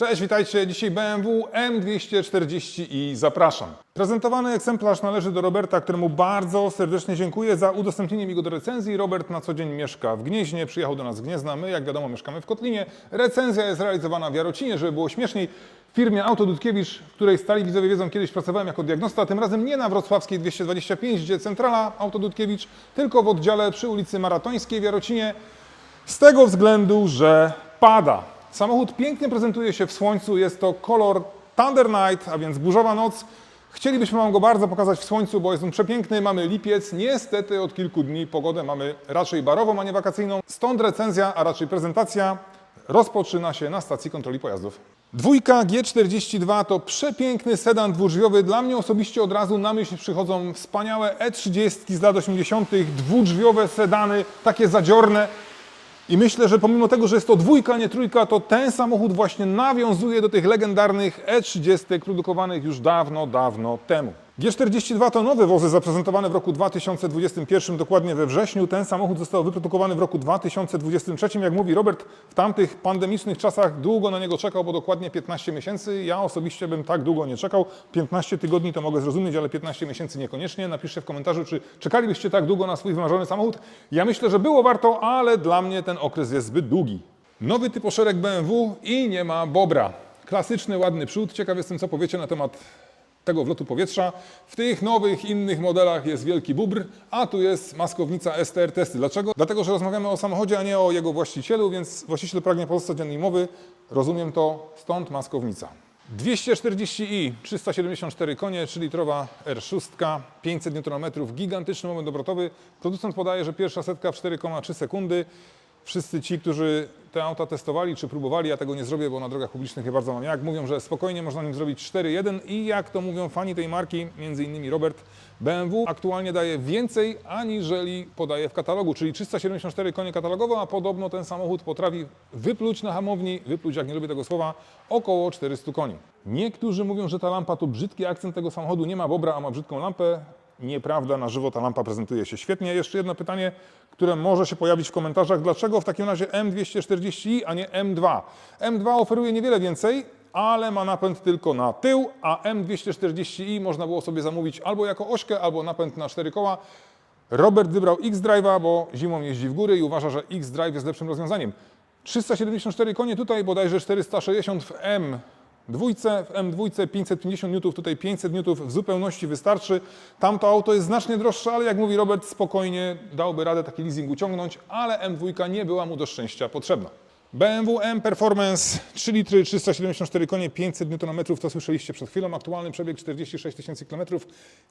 Cześć, witajcie. Dzisiaj BMW M240 i zapraszam. Prezentowany egzemplarz należy do Roberta, któremu bardzo serdecznie dziękuję za udostępnienie mi go do recenzji. Robert na co dzień mieszka w Gnieźnie, przyjechał do nas z Gniezna. My, jak wiadomo, mieszkamy w Kotlinie. Recenzja jest realizowana w Jarocinie, żeby było śmieszniej. W firmie Auto Dudkiewicz, w której stali widzowie wiedzą, kiedyś pracowałem jako diagnosta, tym razem nie na Wrocławskiej 225, gdzie centrala Auto Dudkiewicz, tylko w oddziale przy ulicy Maratońskiej w Jarocinie. Z tego względu, że pada. Samochód pięknie prezentuje się w słońcu. Jest to kolor Thunder Night, a więc burzowa noc. Chcielibyśmy Wam go bardzo pokazać w słońcu, bo jest on przepiękny. Mamy lipiec. Niestety od kilku dni pogodę mamy raczej barową, a nie wakacyjną. Stąd recenzja, a raczej prezentacja rozpoczyna się na stacji kontroli pojazdów. Dwójka G42 to przepiękny sedan dwudrzwiowy. Dla mnie osobiście od razu na myśl przychodzą wspaniałe E30 z lat 80., dwudrzwiowe sedany, takie zadziorne. I myślę, że pomimo tego, że jest to dwójka, nie trójka, to ten samochód właśnie nawiązuje do tych legendarnych E30 produkowanych już dawno, dawno temu. G42 to nowe wozy zaprezentowane w roku 2021, dokładnie we wrześniu. Ten samochód został wyprodukowany w roku 2023. Jak mówi Robert, w tamtych pandemicznych czasach długo na niego czekał, bo dokładnie 15 miesięcy. Ja osobiście bym tak długo nie czekał. 15 tygodni to mogę zrozumieć, ale 15 miesięcy niekoniecznie. Napiszcie w komentarzu, czy czekalibyście tak długo na swój wymarzony samochód. Ja myślę, że było warto, ale dla mnie ten okres jest zbyt długi. Nowy typoszereg BMW i nie ma Bobra. Klasyczny, ładny przód. Ciekaw jestem, co powiecie na temat tego wlotu powietrza. W tych nowych, innych modelach jest wielki bubr, a tu jest maskownica STR testy. Dlaczego? Dlatego, że rozmawiamy o samochodzie, a nie o jego właścicielu, więc właściciel pragnie pozostać anonimowy. Rozumiem to, stąd maskownica. 240i, 374 konie, 3-litrowa R6, 500 Nm, gigantyczny moment obrotowy. Producent podaje, że pierwsza setka w 4,3 sekundy. Wszyscy ci, którzy te auta testowali czy próbowali, ja tego nie zrobię, bo na drogach publicznych nie bardzo mam jak, mówią, że spokojnie można nim zrobić 4.1 i jak to mówią fani tej marki, między innymi Robert, BMW aktualnie daje więcej aniżeli podaje w katalogu, czyli 374 konie katalogowo, a podobno ten samochód potrafi wypluć na hamowni, wypluć, jak nie lubię tego słowa, około 400 koni. Niektórzy mówią, że ta lampa to brzydki akcent tego samochodu, nie ma bobra, a ma brzydką lampę. Nieprawda, na żywo ta lampa prezentuje się świetnie. Jeszcze jedno pytanie, które może się pojawić w komentarzach. Dlaczego w takim razie M240i, a nie M2? M2 oferuje niewiele więcej, ale ma napęd tylko na tył, a M240i można było sobie zamówić albo jako ośkę, albo napęd na cztery koła. Robert wybrał X-Drive'a, bo zimą jeździ w góry i uważa, że X-Drive jest lepszym rozwiązaniem. 374 konie tutaj, bodajże 460 w M. Dwójce, w M2 550 N, tutaj 500 N w zupełności wystarczy. Tamto auto jest znacznie droższe, ale jak mówi Robert, spokojnie dałby radę taki leasing uciągnąć, ale M2 nie była mu do szczęścia potrzebna. BMW M Performance 3 litry, 374 konie, 500 Nm, to słyszeliście przed chwilą. Aktualny przebieg 46 tysięcy km.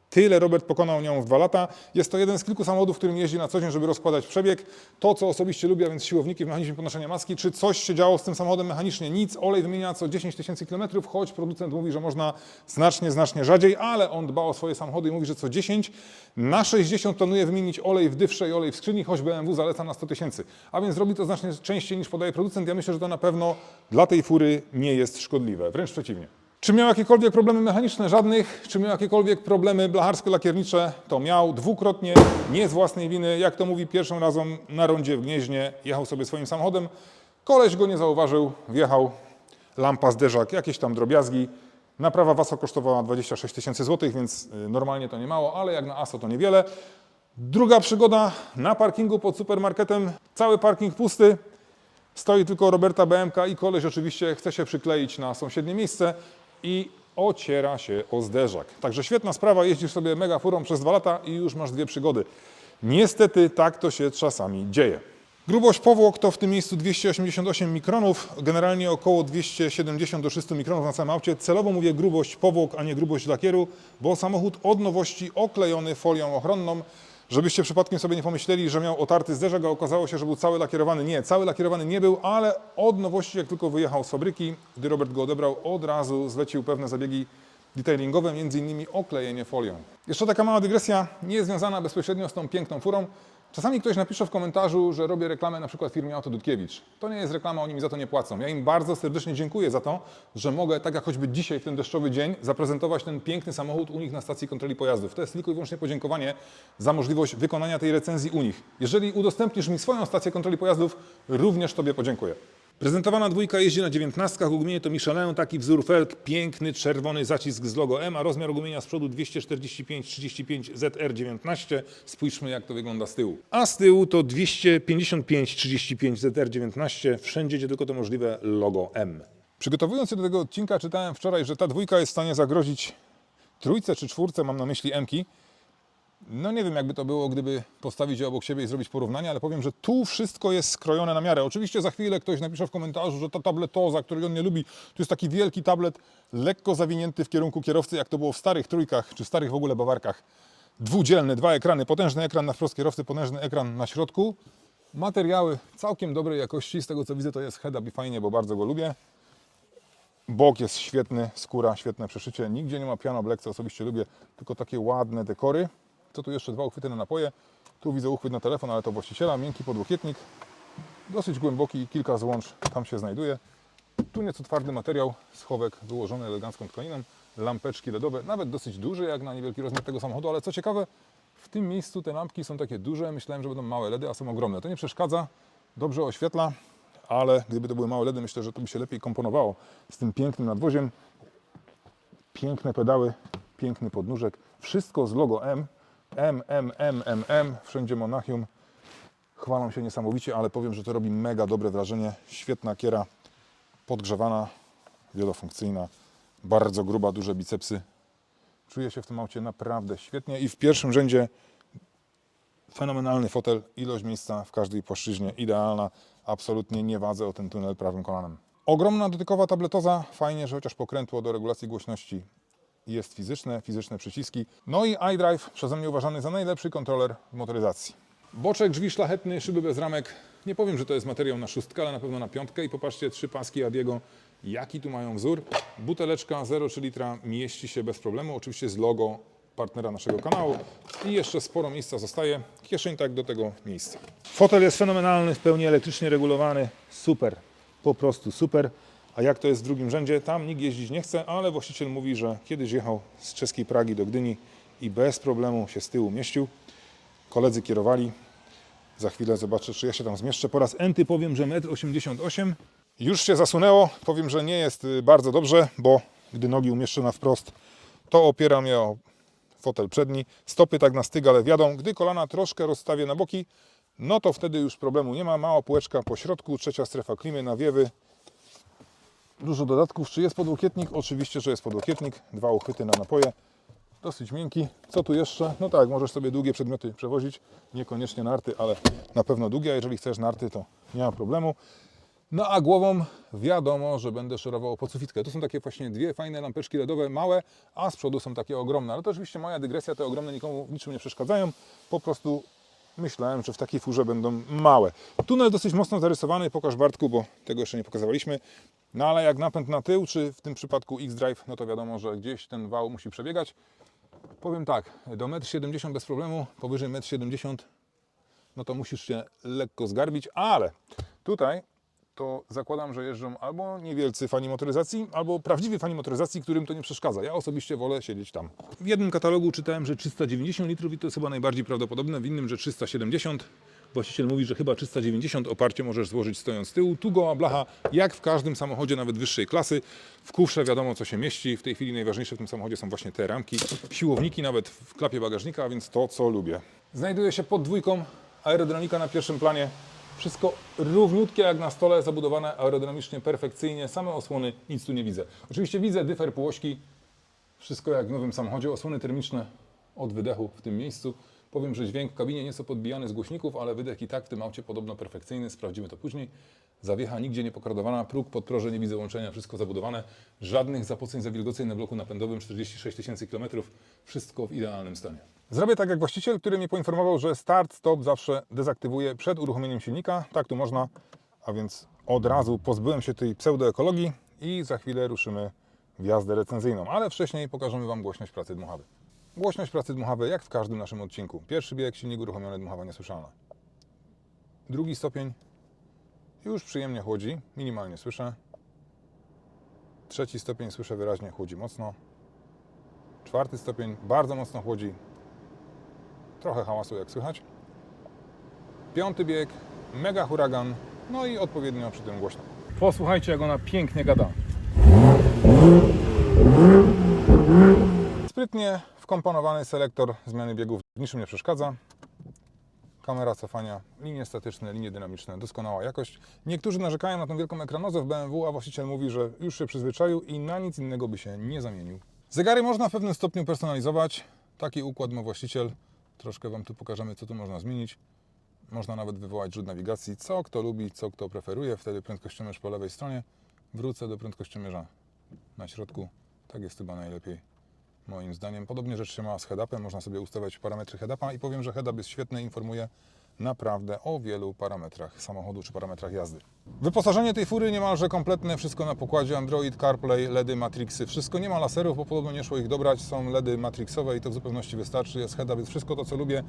Tyle Robert pokonał nią w dwa lata. Jest to jeden z kilku samochodów, którym jeździ na co dzień, żeby rozkładać przebieg. To, co osobiście lubię, a więc siłowniki w mechanizmie podnoszenia maski. Czy coś się działo z tym samochodem mechanicznie? Nic. Olej wymienia co 10 tysięcy km, choć producent mówi, że można znacznie, znacznie rzadziej, ale on dba o swoje samochody i mówi, że co 10 na 60 planuje wymienić olej w dywsze i olej w skrzyni, choć BMW zaleca na 100 tysięcy. A więc robi to znacznie częściej niż podaje producent. Ja myślę, że to na pewno dla tej fury nie jest szkodliwe, wręcz przeciwnie. Czy miał jakiekolwiek problemy mechaniczne? Żadnych. Czy miał jakiekolwiek problemy blacharsko-lakiernicze? To miał dwukrotnie, nie z własnej winy. Jak to mówi, pierwszą razem na rondzie w Gnieźnie jechał sobie swoim samochodem. Koleś go nie zauważył, wjechał, lampa, zderzak, jakieś tam drobiazgi. Naprawa WASO kosztowała 26 tysięcy złotych, więc y, normalnie to nie mało, ale jak na ASO to niewiele. Druga przygoda na parkingu pod supermarketem. Cały parking pusty. Stoi tylko Roberta BMK i koleś oczywiście chce się przykleić na sąsiednie miejsce i ociera się o zderzak. Także świetna sprawa, jeździsz sobie mega furą przez dwa lata i już masz dwie przygody. Niestety tak to się czasami dzieje. Grubość powłok to w tym miejscu 288 mikronów, generalnie około 270 do 300 mikronów na całym aucie. Celowo mówię grubość powłok, a nie grubość lakieru, bo samochód od nowości oklejony folią ochronną, Żebyście przypadkiem sobie nie pomyśleli, że miał otarty zderzak, a okazało się, że był cały lakierowany. Nie, cały lakierowany nie był, ale od nowości, jak tylko wyjechał z fabryki, gdy Robert go odebrał, od razu zlecił pewne zabiegi detailingowe, innymi oklejenie folią. Jeszcze taka mała dygresja, nie związana bezpośrednio z tą piękną furą. Czasami ktoś napisze w komentarzu, że robię reklamę na przykład firmie Auto Dudkiewicz. To nie jest reklama, oni mi za to nie płacą. Ja im bardzo serdecznie dziękuję za to, że mogę, tak jak choćby dzisiaj w ten deszczowy dzień, zaprezentować ten piękny samochód u nich na stacji kontroli pojazdów. To jest tylko i wyłącznie podziękowanie za możliwość wykonania tej recenzji u nich. Jeżeli udostępnisz mi swoją stację kontroli pojazdów, również Tobie podziękuję. Prezentowana dwójka jeździ na dziewiętnastkach, ugumienie to Michelin, taki wzór felg, piękny czerwony zacisk z logo M, a rozmiar ugumienia z przodu 245-35 ZR19. Spójrzmy jak to wygląda z tyłu. A z tyłu to 255-35 ZR19, wszędzie gdzie tylko to możliwe logo M. Przygotowując się do tego odcinka czytałem wczoraj, że ta dwójka jest w stanie zagrozić trójce czy czwórce, mam na myśli M-ki, no nie wiem, jakby to było, gdyby postawić je obok siebie i zrobić porównanie, ale powiem, że tu wszystko jest skrojone na miarę. Oczywiście za chwilę ktoś napisze w komentarzu, że ta tabletoza, której on nie lubi, to jest taki wielki tablet, lekko zawinięty w kierunku kierowcy, jak to było w starych trójkach, czy starych w ogóle bawarkach. Dwudzielny, dwa ekrany, potężny ekran na wprost kierowcy, potężny ekran na środku. Materiały całkiem dobrej jakości, z tego co widzę to jest head-up i fajnie, bo bardzo go lubię. Bok jest świetny, skóra, świetne przeszycie. Nigdzie nie ma piano black, co osobiście lubię, tylko takie ładne dekory. Co tu jeszcze? Dwa uchwyty na napoje. Tu widzę uchwyt na telefon, ale to właściciela. Miękki podłokietnik. Dosyć głęboki, kilka złącz tam się znajduje. Tu nieco twardy materiał, schowek wyłożony elegancką tkaniną. Lampeczki LEDowe, nawet dosyć duże jak na niewielki rozmiar tego samochodu, ale co ciekawe, w tym miejscu te lampki są takie duże. Myślałem, że będą małe LEDy, a są ogromne. To nie przeszkadza, dobrze oświetla, ale gdyby to były małe LEDy, myślę, że to by się lepiej komponowało z tym pięknym nadwoziem. Piękne pedały, piękny podnóżek. Wszystko z logo M. M, M, M, M, M. Wszędzie Monachium. Chwalą się niesamowicie, ale powiem, że to robi mega dobre wrażenie. Świetna kiera, podgrzewana, wielofunkcyjna, bardzo gruba, duże bicepsy. Czuję się w tym aucie naprawdę świetnie i w pierwszym rzędzie fenomenalny fotel, ilość miejsca w każdej płaszczyźnie idealna, absolutnie nie wadzę o ten tunel prawym kolanem. Ogromna dotykowa tabletoza, fajnie, że chociaż pokrętło do regulacji głośności jest fizyczne, fizyczne przyciski. No i iDrive przeze mnie uważany za najlepszy kontroler motoryzacji. Boczek, drzwi szlachetny, szyby bez ramek. Nie powiem, że to jest materiał na szóstkę, ale na pewno na piątkę. I popatrzcie, trzy paski Adiego, jaki tu mają wzór. Buteleczka 0,3 litra mieści się bez problemu, oczywiście z logo partnera naszego kanału. I jeszcze sporo miejsca zostaje. Kieszeń tak do tego miejsca. Fotel jest fenomenalny, w pełni elektrycznie regulowany. Super, po prostu super. A jak to jest w drugim rzędzie? Tam nikt jeździć nie chce, ale właściciel mówi, że kiedyś jechał z czeskiej Pragi do Gdyni i bez problemu się z tyłu mieścił. Koledzy kierowali. Za chwilę zobaczę, czy ja się tam zmieszczę. Po raz enty powiem, że 1,88 m. Już się zasunęło. Powiem, że nie jest y, bardzo dobrze, bo gdy nogi umieszczę na wprost, to opiera mnie o fotel przedni. Stopy tak na styk, ale wiadą. Gdy kolana troszkę rozstawię na boki, no to wtedy już problemu nie ma. Mała półeczka po środku, trzecia strefa klimy, nawiewy, Dużo dodatków. Czy jest podłokietnik? Oczywiście, że jest podłokietnik. Dwa uchwyty na napoje. Dosyć miękki. Co tu jeszcze? No tak, możesz sobie długie przedmioty przewozić. Niekoniecznie narty, ale na pewno długie. A jeżeli chcesz narty, to nie ma problemu. No a głową wiadomo, że będę szorował po sufitkę. Tu są takie właśnie dwie fajne lampeczki LEDowe, małe, a z przodu są takie ogromne. Ale to oczywiście moja dygresja, te ogromne nikomu niczym nie przeszkadzają. Po prostu myślałem, że w takiej furze będą małe. Tunel dosyć mocno zarysowany, pokaż Bartku, bo tego jeszcze nie pokazywaliśmy. No ale jak napęd na tył, czy w tym przypadku X-Drive, no to wiadomo, że gdzieś ten wał musi przebiegać. Powiem tak, do 1,70 m bez problemu, powyżej 1,70 m no to musisz się lekko zgarbić, ale tutaj to zakładam, że jeżdżą albo niewielcy fani motoryzacji, albo prawdziwi fani motoryzacji, którym to nie przeszkadza. Ja osobiście wolę siedzieć tam. W jednym katalogu czytałem, że 390 litrów i to jest chyba najbardziej prawdopodobne, w innym, że 370. Właściciel mówi, że chyba 390 oparcie możesz złożyć stojąc z tyłu. Tu goła blacha, jak w każdym samochodzie, nawet wyższej klasy. W kufrze wiadomo, co się mieści. W tej chwili najważniejsze w tym samochodzie są właśnie te ramki. Siłowniki nawet w klapie bagażnika, więc to, co lubię. Znajduje się pod dwójką, aerodynamika na pierwszym planie. Wszystko równiutkie jak na stole, zabudowane aerodynamicznie perfekcyjnie. Same osłony, nic tu nie widzę. Oczywiście widzę dyfer półośki, wszystko jak w nowym samochodzie. Osłony termiczne od wydechu w tym miejscu. Powiem, że dźwięk w kabinie nieco podbijany z głośników, ale wydech i tak w tym aucie podobno perfekcyjny. Sprawdzimy to później. Zawiecha nigdzie nie pokordowana, próg, podproże, nie widzę łączenia, wszystko zabudowane. Żadnych zapoceń, zawilgoceń na bloku napędowym, 46 tysięcy kilometrów. Wszystko w idealnym stanie. Zrobię tak jak właściciel, który mnie poinformował, że start, stop zawsze dezaktywuję przed uruchomieniem silnika. Tak tu można, a więc od razu pozbyłem się tej pseudoekologii i za chwilę ruszymy w jazdę recenzyjną. Ale wcześniej pokażemy Wam głośność pracy dmuchawy. Głośność pracy dmuchawy, jak w każdym naszym odcinku. Pierwszy bieg, silnik uruchomiony, dmuchawa niesłyszalna. Drugi stopień, już przyjemnie chłodzi, minimalnie słyszę. Trzeci stopień słyszę wyraźnie, chłodzi mocno. Czwarty stopień bardzo mocno chłodzi. Trochę hałasu jak słychać. Piąty bieg, mega huragan, no i odpowiednio przy tym głośno. Posłuchajcie, jak ona pięknie gada. Sprytnie wkomponowany selektor zmiany biegów niczym nie przeszkadza. Kamera cofania, linie statyczne, linie dynamiczne, doskonała jakość. Niektórzy narzekają na tą wielką ekranozę w BMW, a właściciel mówi, że już się przyzwyczaił i na nic innego by się nie zamienił. Zegary można w pewnym stopniu personalizować. Taki układ ma właściciel. Troszkę Wam tu pokażemy, co tu można zmienić. Można nawet wywołać rzut nawigacji, co kto lubi, co kto preferuje. Wtedy prędkościomierz po lewej stronie. Wrócę do prędkościomierza na środku. Tak jest chyba najlepiej, moim zdaniem. Podobnie rzecz się ma z head-upem. Można sobie ustawiać parametry head-upa i powiem, że head-up jest świetny, informuje naprawdę o wielu parametrach samochodu czy parametrach jazdy. Wyposażenie tej fury niemalże kompletne, wszystko na pokładzie Android, CarPlay, LEDy, Matrixy, wszystko. Nie ma laserów, bo podobno nie szło ich dobrać, są LEDy Matrixowe i to w zupełności wystarczy. Jest head-up, jest wszystko to, co lubię.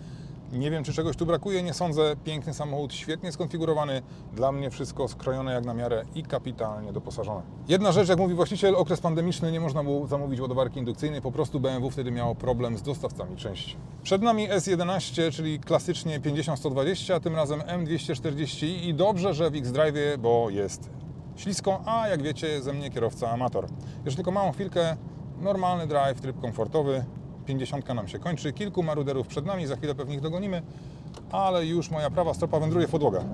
Nie wiem, czy czegoś tu brakuje, nie sądzę. Piękny samochód, świetnie skonfigurowany. Dla mnie wszystko skrojone jak na miarę i kapitalnie doposażone. Jedna rzecz, jak mówi właściciel, okres pandemiczny, nie można było zamówić ładowarki indukcyjnej, po prostu BMW wtedy miało problem z dostawcami części. Przed nami S11, czyli klasycznie 50-120, tym razem M240i i dobrze, że w X-Drive, bo jest ślisko, a jak wiecie, ze mnie kierowca amator. Jeszcze tylko małą chwilkę, normalny drive, tryb komfortowy, 50 nam się kończy, kilku maruderów przed nami, za chwilę pewnie ich dogonimy, ale już moja prawa stopa wędruje w podłogę.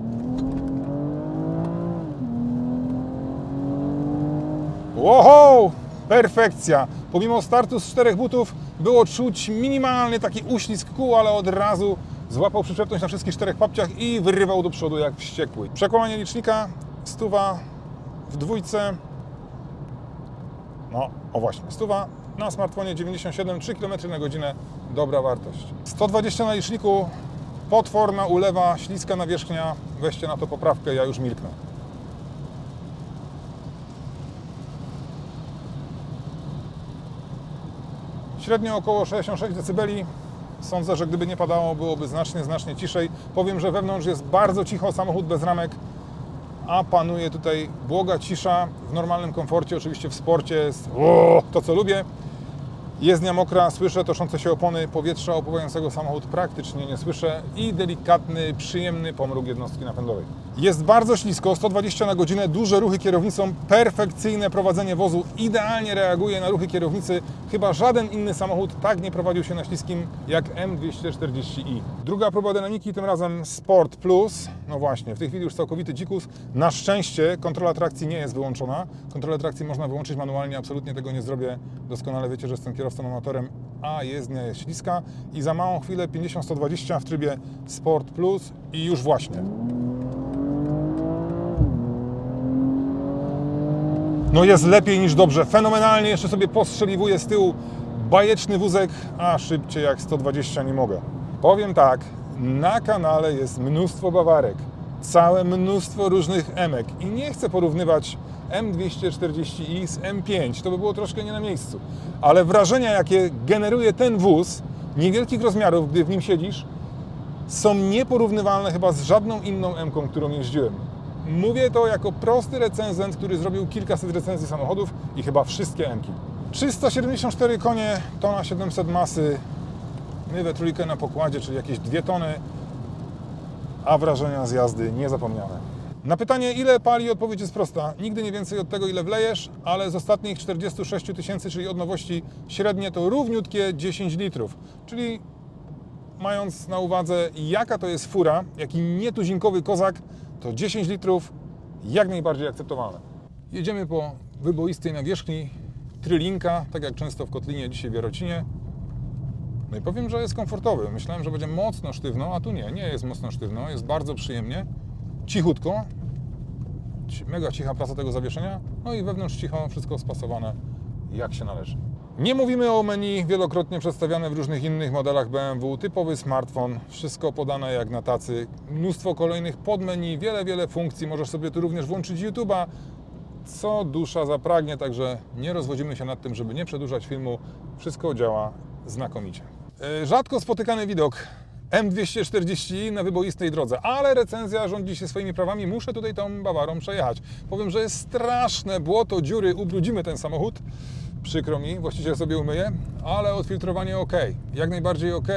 Wow! Perfekcja! Pomimo startu z czterech butów było czuć minimalny taki uślizg kół, ale od razu złapał przyczepność na wszystkich czterech papciach i wyrywał do przodu jak wściekły. Przekłamanie licznika, stuwa w dwójce. No, o właśnie, stuwa na smartfonie 97, 3 km na godzinę, dobra wartość. 120 na liczniku, potworna ulewa, śliska nawierzchnia, weźcie na to poprawkę, ja już milknę. Średnio około 66 dB. Sądzę, że gdyby nie padało, byłoby znacznie, znacznie ciszej. Powiem, że wewnątrz jest bardzo cicho, samochód bez ramek, a panuje tutaj błoga cisza w normalnym komforcie, oczywiście w sporcie jest to, co lubię. Jezdnia mokra, słyszę toszące się opony, powietrza opływającego samochód praktycznie nie słyszę i delikatny, przyjemny pomruk jednostki napędowej. Jest bardzo ślisko, 120 na godzinę, duże ruchy kierownicą, perfekcyjne prowadzenie wozu, idealnie reaguje na ruchy kierownicy. Chyba żaden inny samochód tak nie prowadził się na śliskim jak M240i. Druga próba dynamiki, tym razem Sport Plus. No właśnie, w tej chwili już całkowity dzikus. Na szczęście kontrola trakcji nie jest wyłączona. Kontrolę trakcji można wyłączyć manualnie, absolutnie tego nie zrobię. Doskonale wiecie, że jestem kierowcą amatorem, a jezdnia jest śliska. I za małą chwilę 50-120 w trybie Sport Plus i już właśnie. No jest lepiej niż dobrze. Fenomenalnie jeszcze sobie postrzeliwuję z tyłu bajeczny wózek, a szybciej jak 120 nie mogę. Powiem tak, na kanale jest mnóstwo bawarek, całe mnóstwo różnych emek i nie chcę porównywać M240i z M5, to by było troszkę nie na miejscu. Ale wrażenia, jakie generuje ten wóz niewielkich rozmiarów, gdy w nim siedzisz, są nieporównywalne chyba z żadną inną M-ką, którą jeździłem. Mówię to jako prosty recenzent, który zrobił kilkaset recenzji samochodów i chyba wszystkie M-ki. 374 konie, tona 700 masy, my we trójkę na pokładzie, czyli jakieś 2 tony, a wrażenia z jazdy niezapomniane. Na pytanie, ile pali, odpowiedź jest prosta. Nigdy nie więcej od tego, ile wlejesz, ale z ostatnich 46 tysięcy, czyli od nowości średnie, to równiutkie 10 litrów. Czyli mając na uwadze, jaka to jest fura, jaki nietuzinkowy kozak, to 10 litrów jak najbardziej akceptowalne. Jedziemy po wyboistej nawierzchni trylinka, tak jak często w Kotlinie, dzisiaj w Jarocinie. No i powiem, że jest komfortowy. Myślałem, że będzie mocno sztywno, a tu nie, nie jest mocno sztywno, jest bardzo przyjemnie, cichutko, Ci- mega cicha praca tego zawieszenia, no i wewnątrz cicho, wszystko spasowane jak się należy. Nie mówimy o menu, wielokrotnie przedstawiane w różnych innych modelach BMW, typowy smartfon, wszystko podane jak na tacy, mnóstwo kolejnych podmenu, wiele, wiele funkcji, możesz sobie tu również włączyć YouTube'a, co dusza zapragnie, także nie rozwodzimy się nad tym, żeby nie przedłużać filmu, wszystko działa znakomicie. E, Rzadko spotykany widok M240i na wyboistej drodze, ale recenzja rządzi się swoimi prawami, muszę tutaj tą Bawarą przejechać. Powiem, że jest straszne błoto, dziury, ubrudzimy ten samochód, przykro mi, właściciel sobie umyje, ale odfiltrowanie ok, jak najbardziej ok.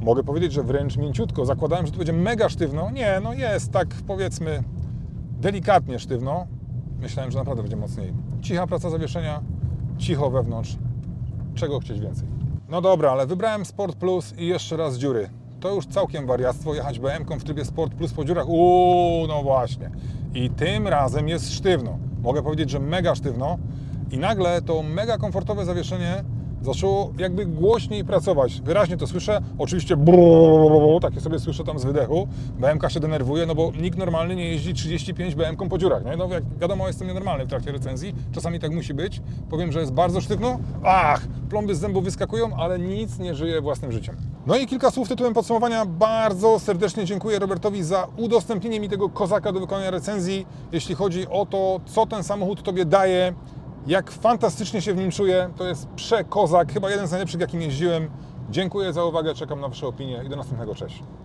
Mogę powiedzieć, że wręcz mięciutko. Zakładałem, że to będzie mega sztywno. Nie, no jest tak powiedzmy delikatnie sztywno. Myślałem, że naprawdę będzie mocniej. Cicha praca zawieszenia, cicho wewnątrz. Czego chcieć więcej? No dobra, ale wybrałem Sport Plus i jeszcze raz dziury. To już całkiem wariactwo jechać BM-ką w trybie Sport Plus po dziurach. Uuu, no właśnie. I tym razem jest sztywno. Mogę powiedzieć, że mega sztywno. I nagle to mega komfortowe zawieszenie zaczęło jakby głośniej pracować. Wyraźnie to słyszę. Oczywiście brrrr, takie sobie słyszę tam z wydechu. BMK się denerwuje, no bo nikt normalny nie jeździ 35 BM-ką po dziurach. Nie? No jak wiadomo, jestem nienormalny w trakcie recenzji. Czasami tak musi być. Powiem, że jest bardzo sztywno. Ach, plomby z zębów wyskakują, ale nic nie żyje własnym życiem. No i kilka słów tytułem podsumowania. Bardzo serdecznie dziękuję Robertowi za udostępnienie mi tego kozaka do wykonania recenzji, jeśli chodzi o to, co ten samochód Tobie daje, jak fantastycznie się w nim czuję. To jest przekozak, chyba jeden z najlepszych, jakim jeździłem. Dziękuję za uwagę, czekam na Wasze opinie i do następnego. Cześć.